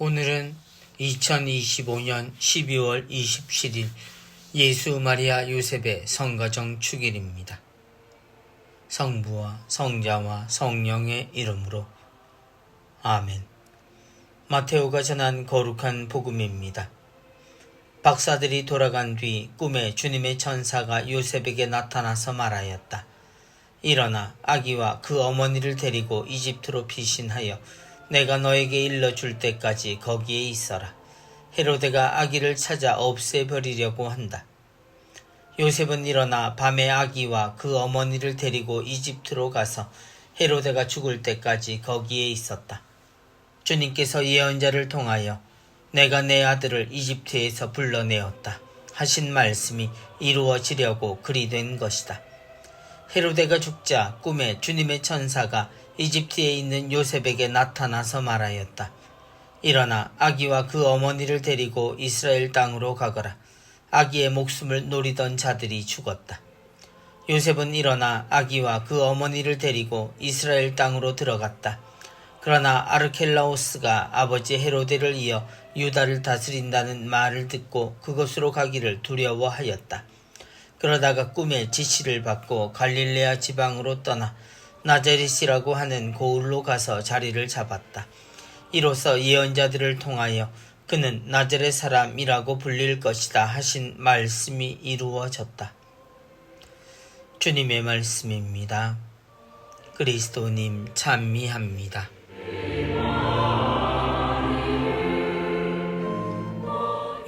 오늘은 2025년 12월 27일 예수 마리아 요셉의 성가정 축일입니다. 성부와 성자와 성령의 이름으로 아멘. 마테오가 전한 거룩한 복음입니다. 박사들이 돌아간 뒤 꿈에 주님의 천사가 요셉에게 나타나서 말하였다. 일어나 아기와 그 어머니를 데리고 이집트로 피신하여 내가 너에게 일러줄 때까지 거기에 있어라. 헤로데가 아기를 찾아 없애버리려고 한다. 요셉은 일어나 밤에 아기와 그 어머니를 데리고 이집트로 가서 헤로데가 죽을 때까지 거기에 있었다. 주님께서 예언자를 통하여 내가 내 아들을 이집트에서 불러내었다 하신 말씀이 이루어지려고 그리 된 것이다. 헤로데가 죽자 꿈에 주님의 천사가 이집트에 있는 요셉에게 나타나서 말하였다. 일어나 아기와 그 어머니를 데리고 이스라엘 땅으로 가거라. 아기의 목숨을 노리던 자들이 죽었다. 요셉은 일어나 아기와 그 어머니를 데리고 이스라엘 땅으로 들어갔다. 그러나 아르켈라오스가 아버지 헤로데를 이어 유다를 다스린다는 말을 듣고 그곳으로 가기를 두려워하였다. 그러다가 꿈에 지시를 받고 갈릴레아 지방으로 떠나 나자릿이라고 하는 고을로 가서 자리를 잡았다. 이로써 예언자들을 통하여 그는 나자렛 사람이라고 불릴 것이다 하신 말씀이 이루어졌다. 주님의 말씀입니다. 그리스도님 찬미합니다.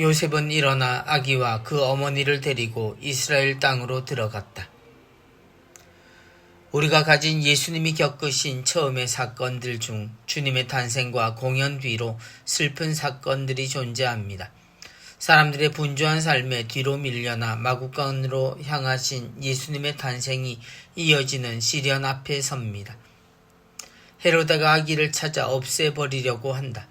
요셉은 일어나 아기와 그 어머니를 데리고 이스라엘 땅으로 들어갔다. 우리가 가진 예수님이 겪으신 처음의 사건들 중 주님의 탄생과 공연 뒤로 슬픈 사건들이 존재합니다. 사람들의 분주한 삶에 뒤로 밀려나 마구간으로 향하신 예수님의 탄생이 이어지는 시련 앞에 섭니다. 헤로다가 아기를 찾아 없애버리려고 한다.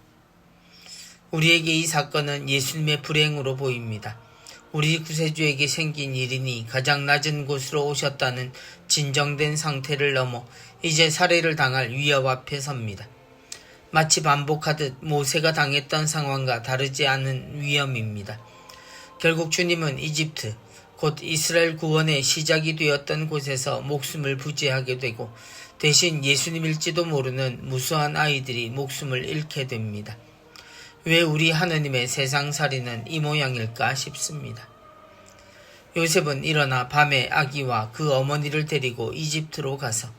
우리에게 이 사건은 예수님의 불행으로 보입니다. 우리 구세주에게 생긴 일이니 가장 낮은 곳으로 오셨다는 진정된 상태를 넘어 이제 살해를 당할 위협 앞에 섭니다. 마치 반복하듯 모세가 당했던 상황과 다르지 않은 위험입니다. 결국 주님은 이집트, 곧 이스라엘 구원의 시작이 되었던 곳에서 목숨을 부지하게 되고 대신 예수님일지도 모르는 무수한 아이들이 목숨을 잃게 됩니다. 왜 우리 하느님의 세상살이는 이 모양일까 싶습니다. 요셉은 일어나 밤에 아기와 그 어머니를 데리고 이집트로 가서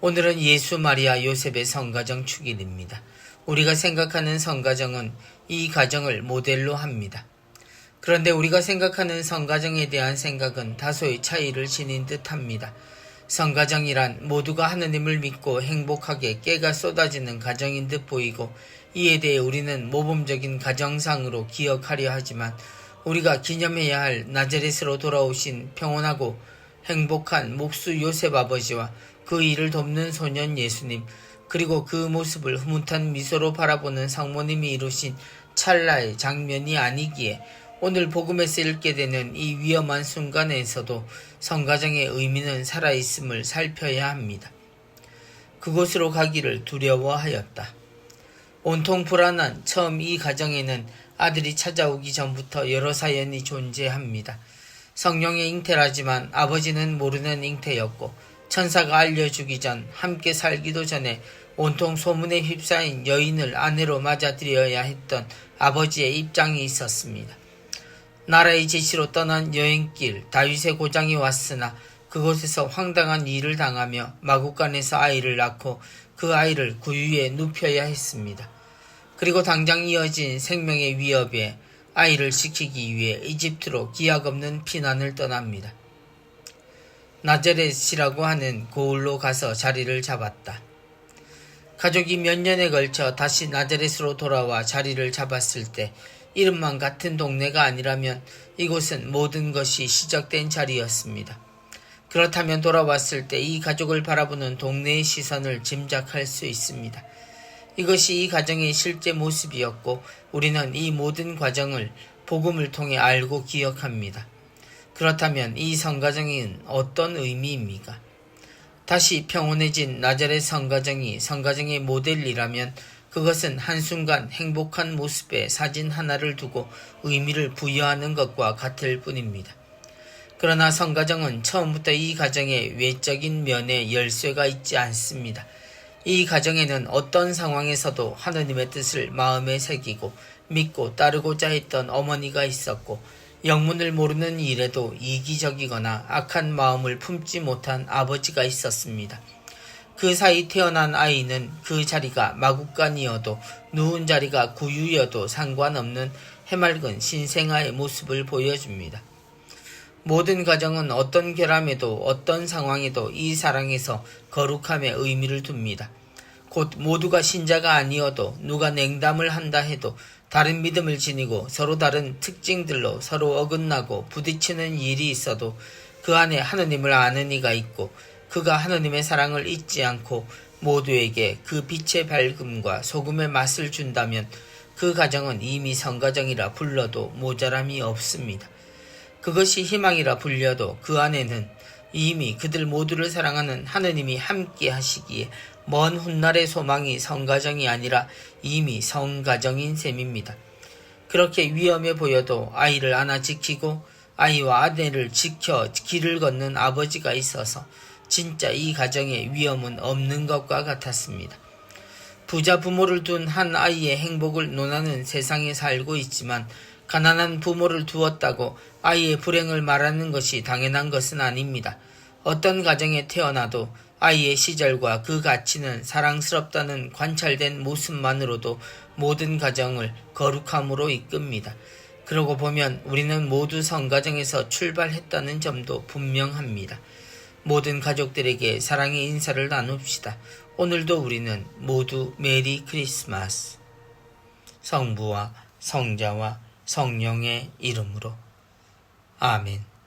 오늘은 예수 마리아 요셉의 성가정 축일입니다. 우리가 생각하는 성가정은 이 가정을 모델로 합니다. 그런데 우리가 생각하는 성가정에 대한 생각은 다소의 차이를 지닌 듯 합니다. 성가정이란 모두가 하느님을 믿고 행복하게 깨가 쏟아지는 가정인 듯 보이고 이에 대해 우리는 모범적인 가정상으로 기억하려 하지만 우리가 기념해야 할 나자렛으로 돌아오신 평온하고 행복한 목수 요셉 아버지와 그 일을 돕는 소년 예수님 그리고 그 모습을 흐뭇한 미소로 바라보는 상모님이 이루신 찰나의 장면이 아니기에 오늘 복음에서 읽게 되는 이 위험한 순간에서도 성가정의 의미는 살아있음을 살펴야 합니다. 그곳으로 가기를 두려워하였다. 온통 불안한 처음 이 가정에는 아들이 찾아오기 전부터 여러 사연이 존재합니다. 성령의 잉태라지만 아버지는 모르는 잉태였고 천사가 알려주기 전 함께 살기도 전에 온통 소문에 휩싸인 여인을 아내로 맞아들여야 했던 아버지의 입장이 있었습니다. 나라의 지시로 떠난 여행길 다윗의 고장이 왔으나 그곳에서 황당한 일을 당하며 마국간에서 아이를 낳고 그 아이를 구유에 눕혀야 했습니다. 그리고 당장 이어진 생명의 위협에 아이를 지키기 위해 이집트로 기약 없는 피난을 떠납니다. 나자렛이라고 하는 고을로 가서 자리를 잡았다. 가족이 몇 년에 걸쳐 다시 나자렛으로 돌아와 자리를 잡았을 때 이름만 같은 동네가 아니라면 이곳은 모든 것이 시작된 자리였습니다. 그렇다면 돌아왔을 때 이 가족을 바라보는 동네의 시선을 짐작할 수 있습니다. 이것이 이 가정의 실제 모습이었고 우리는 이 모든 과정을 복음을 통해 알고 기억합니다. 그렇다면 이 성가정은 어떤 의미입니까? 다시 평온해진 나자렛 성가정이 성가정의 모델이라면 그것은 한순간 행복한 모습의 사진 하나를 두고 의미를 부여하는 것과 같을 뿐입니다. 그러나 성가정은 처음부터 이 가정의 외적인 면에 열쇠가 있지 않습니다. 이 가정에는 어떤 상황에서도 하느님의 뜻을 마음에 새기고 믿고 따르고자 했던 어머니가 있었고 영문을 모르는 일에도 이기적이거나 악한 마음을 품지 못한 아버지가 있었습니다. 그 사이 태어난 아이는 그 자리가 마국간이어도 누운 자리가 구유여도 상관없는 해맑은 신생아의 모습을 보여줍니다. 모든 가정은 어떤 결함에도 어떤 상황에도 이 사랑에서 거룩함의 의미를 둡니다. 곧 모두가 신자가 아니어도 누가 냉담을 한다 해도 다른 믿음을 지니고 서로 다른 특징들로 서로 어긋나고 부딪히는 일이 있어도 그 안에 하느님을 아는 이가 있고 그가 하느님의 사랑을 잊지 않고 모두에게 그 빛의 밝음과 소금의 맛을 준다면 그 가정은 이미 성가정이라 불러도 모자람이 없습니다. 그것이 희망이라 불려도 그 안에는 이미 그들 모두를 사랑하는 하느님이 함께 하시기에 먼 훗날의 소망이 성가정이 아니라 이미 성가정인 셈입니다. 그렇게 위험해 보여도 아이를 안아 지키고 아이와 아내를 지켜 길을 걷는 아버지가 있어서 진짜 이 가정에 위험은 없는 것과 같았습니다. 부자 부모를 둔 한 아이의 행복을 논하는 세상에 살고 있지만 가난한 부모를 두었다고 아이의 불행을 말하는 것이 당연한 것은 아닙니다. 어떤 가정에 태어나도 아이의 시절과 그 가치는 사랑스럽다는 관찰된 모습만으로도 모든 가정을 거룩함으로 이끕니다. 그러고 보면 우리는 모두 성가정에서 출발했다는 점도 분명합니다. 모든 가족들에게 사랑의 인사를 나눕시다. 오늘도 우리는 모두 메리 크리스마스. 성부와 성자와 성령의 이름으로. 아멘.